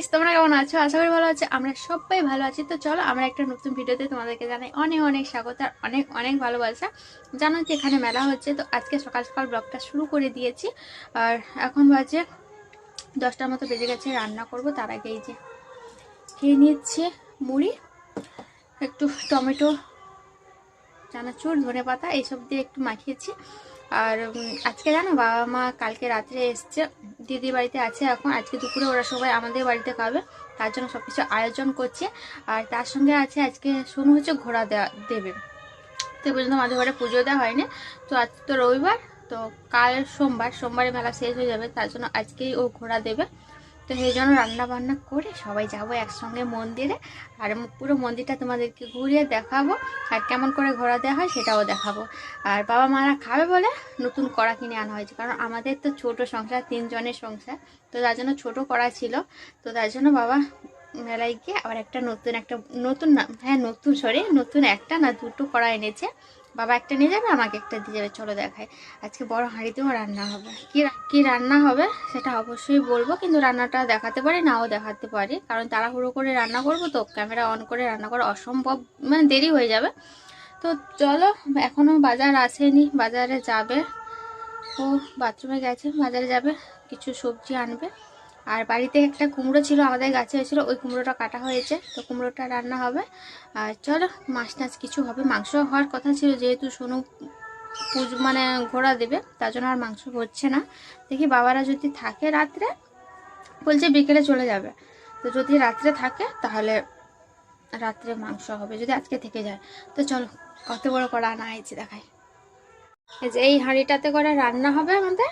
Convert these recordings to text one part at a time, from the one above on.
আছো? আশা করি ভালো আছে। আমরা সবাই ভালো আছি। তো চলো, আমরা একটা নতুন ভিডিওতে তোমাদেরকে জানাই অনেক অনেক স্বাগত আর অনেক অনেক ভালোবাসা। জানো যে এখানে মেলা হচ্ছে। তো আজকে সকাল সকাল ব্লগটা শুরু করে দিয়েছি। আর এখন বাজে দশটার মতো বেজে গেছে, রান্না করব। তার আগে এই যে খেয়ে নিচ্ছে মুড়ি, একটু টমেটো, চানাচুর ধনে পাতা এইসব দিয়ে একটু মাখিয়েছি। আর আজকে জানো বাবা মা কালকে রাত্রে এসছে দিদি বাড়িতে আছে এখন, আজকে দুপুরে ওরা সবাই আমাদের বাড়িতে খাবে, তার জন্য সব কিছু আয়োজন করছে, আর তার সঙ্গে আছে আজকে শুনু হচ্ছে ঘোড়া দেওয়া দেবে। তো পর্যন্ত আমাদের ঘরে পুজো দেওয়া হয়নি, তো আজ তো রবিবার, তো কাল সোমবার, সোমবারে মেলা শেষ হয়ে যাবে, তার জন্য আজকেই ও ঘোড়া দেবে। তো সেই জন্য রান্না বান্না করে সবাই যাব একসঙ্গে মন্দিরে। আর পুরো মন্দিরটা তোমাদেরকে ঘুরিয়ে দেখাবো, আর কেমন করে ঘোরা দেওয়া হয় সেটাও দেখাবো। আর বাবা মারা খাবে বলে নতুন কড়া কিনে আনা হয়েছে, কারণ আমাদের তো ছোট সংসার, তিনজনের সংসার। তো তার জন্য ছোট কড়া ছিল। তো তার জন্য বাবা মেলায় গিয়ে আবার একটা নতুন একটা নতুন না হ্যাঁ নতুন সরি নতুন একটা না দুটো কড়া এনেছে। বাবা একটা নিয়ে যাবে, আমাকে একটা দিয়ে যাবে, চলো দেখায় আজকে বড় হাঁড়িতেও রান্না হবে। কি কি রান্না হবে সেটা অবশ্যই বলব, কিন্তু রান্নাটা দেখাতে পারি নাও দেখাতে পারি। কারণ তাড়াহুড়ো করে রান্না করব তো, ক্যামেরা অন করে রান্না করা অসম্ভব মানে দেরি হয়ে যাবে। তো চলো এখনও বাজার আসেনি, বাজারে যাবে। ও বাথরুমে গেছে, বাজারে যাবে, কিছু সবজি আনবে। আর বাড়িতে একটা কুমড়ো ছিল, আমাদের গাছে হয়েছিল, ওই কুমড়োটা কাটা হয়েছে। তো কুমড়োটা রান্না হবে। আর চলো, মাছ টাছ কিছু হবে। মাংস হওয়ার কথা ছিল, যেহেতু সোনু পুজো মানে ঘোড়া দেবে, তার জন্য আর মাংস হচ্ছে না। দেখি বাবারা যদি থাকে রাত্রে, বলছে বিকেলে চলে যাবে। তো যদি রাত্রে থাকে, তাহলে রাত্রে মাংস হবে, যদি আজকে থেকে যায়। তো চলো, কত বড় করা আনা হয়েছে দেখাই। এই যে এই হাঁড়িটাতে করে রান্না হবে আমাদের।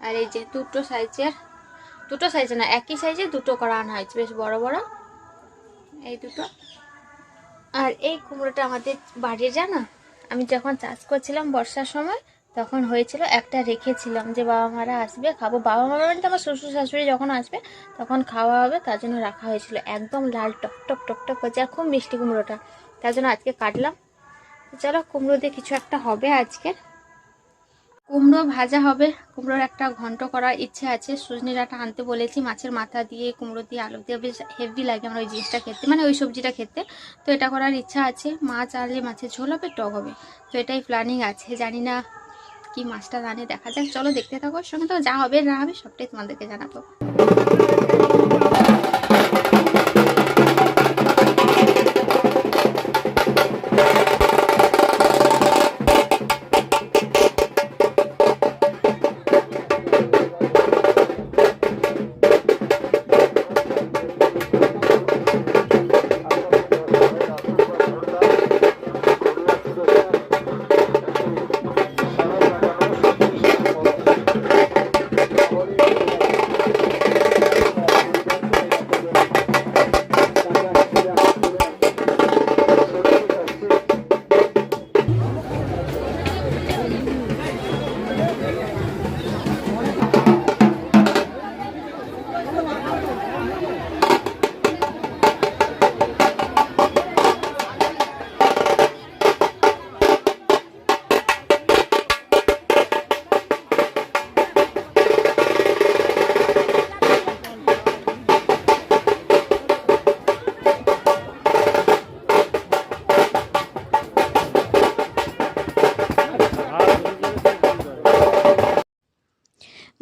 আর এই যে দুটো সাইজের দুটো সাইজে না, একই সাইজে দুটো করা আনা হয়েছে, বেশ বড় বড়। এই দুটো। আর এই কুমড়োটা আমাদের বাড়ির জানা? আমি যখন চাষ করছিলাম বর্ষার সময়, তখন হয়েছিল একটা রেখেছিলাম যে বাবা মারা আসবে, খাব। বাবা মারা মানে আমার শ্বশুর শাশুড়ি যখন আসবে, তখন খাওয়া হবে, তার জন্য রাখা হয়েছিল। একদম লাল টক টক টক টক করছে আর খুব মিষ্টি কুমড়োটা। তার জন্য আজকে কাটলাম। চলো, কুমড়ো দিয়ে কিছু একটা হবে আজকে কুমড়ো ভাজা হবে। কুমড়োর একটা ঘন্ট করার ইচ্ছে আছে। সুজনি ডাঁটা আনতে বলেছি, মাছের মাথা দিয়ে, কুমড়ো দিয়ে, আলু দিয়ে। বেশ হেভি লাগে আমার ওই জিনিসটা খেতে মানে ওই সবজিটা খেতে। তো এটা করার ইচ্ছা আছে। মাছ আনলে মাছের ঝোল হবে, টক হবে। তো এটাই প্ল্যানিং আছে। জানি না কি মাছটা রানে দেখা যাক। চলো দেখতে থাকো সঙ্গে তো যা হবে না হবে, সবটাই তোমাদেরকে জানাব।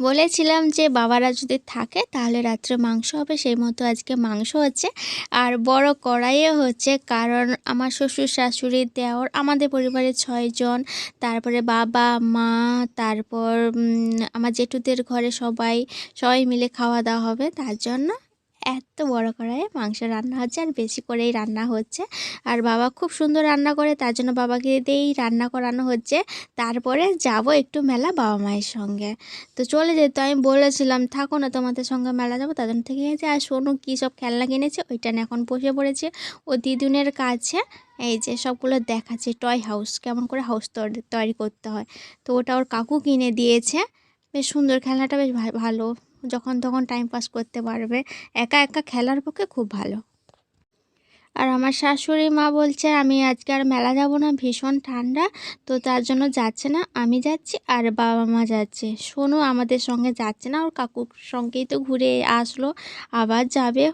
বলেছিলাম যে বাবারা যদি থাকে তাহলে রাত্রে মাংস হবে, সেই মতো আজকে মাংস হচ্ছে। আর বড় কড়াইও হচ্ছে, কারণ আমার শ্বশুর শাশুড়ির দেওয়ার আমাদের পরিবারের ছয়জন তারপরে বাবা, মা, তারপর আমার জেঠুদের ঘরে সবাই সবাই মিলে খাওয়া দাওয়া হবে, তার জন্য এত বড় কড়াইয়ে মাংস রান্না হচ্ছে আর বেশি করেই রান্না হচ্ছে। আর বাবা খুব সুন্দর রান্না করে, তার জন্য বাবাকে দিয়েই রান্না করানো হচ্ছে। তারপরে যাব একটু মেলা বাবা মায়ের সঙ্গে। তো চলে যেত আমি বলেছিলাম, থাকো না, তোমাদের সঙ্গে মেলা যাব। তাদের থেকে গেছে আর শোনো, কী সব খেলনা কিনেছে? ওইটা এখন বসে পড়েছে। ও দিদুনের কাছে এই যে, সবগুলো দেখাচ্ছে টয় হাউস কেমন করে হাউস তৈরি- তৈরি করতে হয়। তো ওটা ওর কাকু কিনে দিয়েছে। বেশ সুন্দর, খেলনাটা বেশ ভালো। যখন তখন টাইম পাস করতে পারবে। একা একা খেলার পক্ষে খুব ভালো। আর আমার শাশুড়ি মা বলছে, আমি আজকে আর মেলা যাব না, ভীষণ ঠান্ডা, তো তার জন্য যাচ্ছে না। আমি যাচ্ছি আর বাবা মা যাচ্ছে। শোনো, আমাদের সঙ্গে যাচ্ছে না। ওর কাকুর সঙ্গেই তো ঘুরে আসলো, আবার যাবে।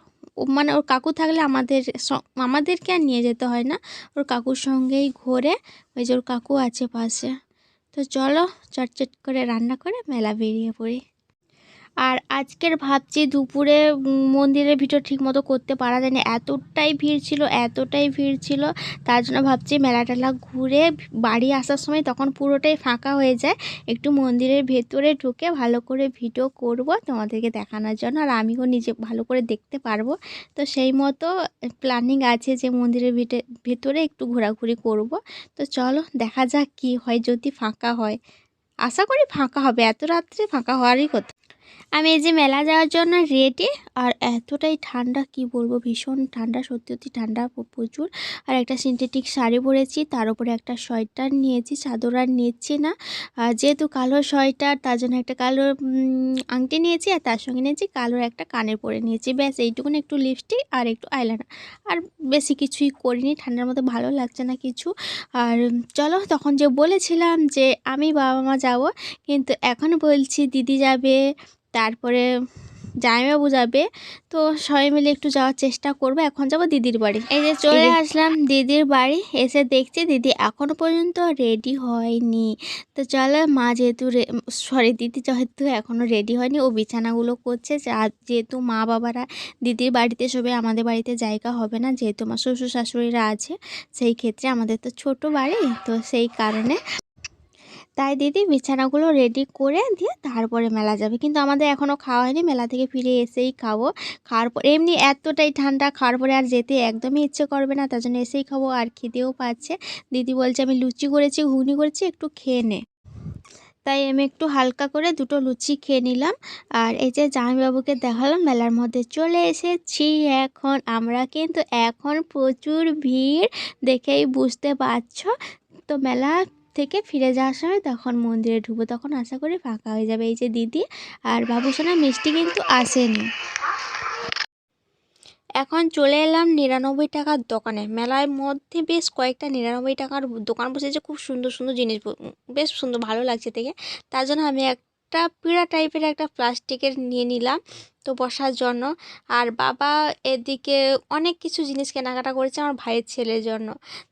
মানে ওর কাকু থাকলে আমাদের আমাদেরকে আর নিয়ে যেতে হয় না। ওর কাকুর সঙ্গেই ঘোরে। ওই যে ওর কাকু আছে পাশে। তো চলো, চটচট করে রান্না করে মেলা বেরিয়ে পড়ি। আর আজকের ভাবছি দুপুরে মন্দিরের ভিডিও ঠিক মতো করতে পারা যায়নি এতটাই ভিড় ছিল, এতটাই ভিড় ছিল, তার জন্য ভাবছি মেলা টেলা ঘুরে বাড়ি আসার সময় তখন পুরোটাই ফাঁকা হয়ে যায়। একটু মন্দিরের ভেতরে ঢুকে ভালো করে ভিডিও করব তোমাদেরকে দেখানোর জন্য। আর আমিও নিজে ভালো করে দেখতে পারব। তো সেই মতো প্ল্যানিং আছে যে মন্দিরের ভেতরে একটু ঘোরাঘুরি করব। তো চলো দেখা যাক কি হয়, যদি ফাঁকা হয়। আশা করি ফাঁকা হবে, এত রাত্রে ফাঁকা হওয়ারই কথা। আমি এই যে মেলা যাওয়ার জন্য রেডি আর এতটাই ঠান্ডা, কি বলব, ভীষণ ঠান্ডা, সত্যি সত্যি ঠান্ডা প্রচুর। আর একটা সিনথেটিক শাড়ি পরেছি, তার উপরে একটা সোয়েটার নিয়েছি, চাদর আর নিচ্ছি না। যেহেতু কালো সোয়েটার, তার জন্য একটা কালো আংটি নিয়েছি আর তার সঙ্গে নিয়েছি কালোর একটা কানের পরে নিয়েছি। ব্যাস, এইটুকুনি একটু লিপস্টিক আর একটু আইলাইনার আর বেশি কিছুই করিনি, ঠান্ডার মধ্যে ভালো লাগছে না কিছু। আর চলো, তখন যে বলেছিলাম যে আমি বাবা মা যাব, কিন্তু এখন বলছি দিদি যাবে। তারপরে জামাইবাবু যাবে তো সবাই মিলে একটু যাওয়ার চেষ্টা করব। এখন যাব দিদির বাড়ি। এই যে চলে আসলাম দিদির বাড়ি এসে দেখছি দিদি এখনও পর্যন্ত রেডি হয়নি। তো চলো মা যেহেতু সরি দিদি যেহেতু এখনও রেডি হয়নি ও বিছানাগুলো করছে। যা- যেহেতু মা বাবারা দিদির বাড়িতে সবে আমাদের বাড়িতে জায়গা হবে না যেহেতু আমার শ্বশুর শাশুড়িরা আছে সেই ক্ষেত্রে আমাদের তো ছোট বাড়ি তো সেই কারণে তাই দিদি বিছানাগুলো রেডি করে দিয়ে তারপরে মেলা যাবে। কিন্তু আমাদের এখনও খাওয়া হয়নি, মেলা থেকে ফিরে এসেই খাব। খাওয়ার পর এমনি এতটাই ঠান্ডা, খাওয়ার পরে আর যেতে একদমই ইচ্ছে করবে না, তার জন্য এসেই খাব আর খিদেও পাচ্ছে। দিদি বলছে আমি লুচি করেছি, ঘুগনি করেছি, একটু খেয়ে নে। তাই আমি একটু হালকা করে দুটো লুচি খেয়ে নিলাম। আর এই যে জামাইবাবুকে দেখালাম, মেলার মধ্যে চলে এসেছি এখন। আমরা কিন্তু এখন প্রচুর ভিড়, দেখেই বুঝতে পারছ। তো মেলা থেকে ফিরে যাওয়ার সময় তখন মন্দিরে ঢুকবো, তখন আশা করি ফাঁকা হয়ে যাবে এই যে দিদি আর বাবুসোনা, মিষ্টি কিন্তু আসেনি। এখন চলে এলাম নিরানব্বই টাকার দোকানে। মেলার মধ্যে বেশ কয়েকটা নিরানব্বই টাকার দোকান বসেছে, খুব সুন্দর সুন্দর জিনিস, বেশ সুন্দর, ভালো লাগছে থেকে তার জন্য আমি একটা পিড়া টাইপের একটা প্লাস্টিকের নিয়ে নিলাম তো বসার জন্য। আর বাবা এদিকে অনেক কিছু জিনিস কেনাকাটা করেছে আমার ভাইয়ের ছেলের জন্য।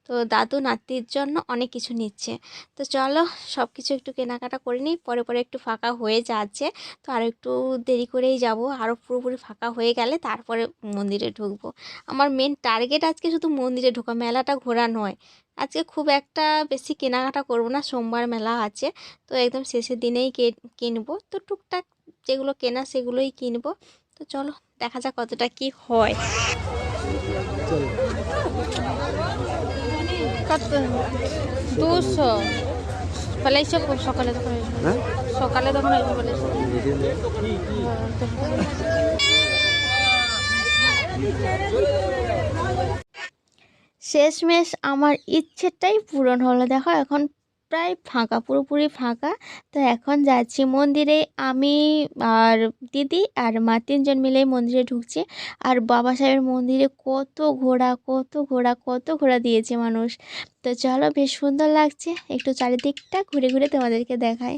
তো দাদু নাতির জন্য অনেক কিছু নিচ্ছে। তো চলো সব কিছু একটু কেনাকাটা করে নিই, পরে পরে একটু ফাঁকা হয়ে যাচ্ছে। তো আর একটু দেরি করেই যাব আরও পুরোপুরি ফাঁকা হয়ে গেলে তারপরে মন্দিরে ঢুকবো। আমার মেন টার্গেট আজকে শুধু মন্দিরে ঢোকা, মেলাটা ঘোরা নয়। আজকে খুব একটা বেশি কেনাকাটা করব না সোমবার মেলা আছে। তো একদম শেষের দিনেই কে- কিনবো। তো টুকটাক যেগুলো কেনা সেগুলোই কিনবো। তো চলো দেখা যাক কতটা কি হয়। কত? দুশো। ফেলাইছো সকালে তখন হ্যাঁ? সকালে তখন শেষমেশ আমার ইচ্ছেটাই পূরণ হলো। দেখো, এখন প্রায় ফাঁকা, পুরোপুরি ফাঁকা। তো এখন যাচ্ছি মন্দিরে। আমি আর দিদি আর মা তিনজন মিলেই মন্দিরে ঢুকছি। আর বাবা সাহেবের মন্দিরে কত ঘোড়া কত ঘোড়া কত ঘোড়া দিয়েছে মানুষ। তো চলো, বেশ সুন্দর লাগছে। একটু চারিদিকটা ঘুরে ঘুরে তোমাদেরকে দেখায়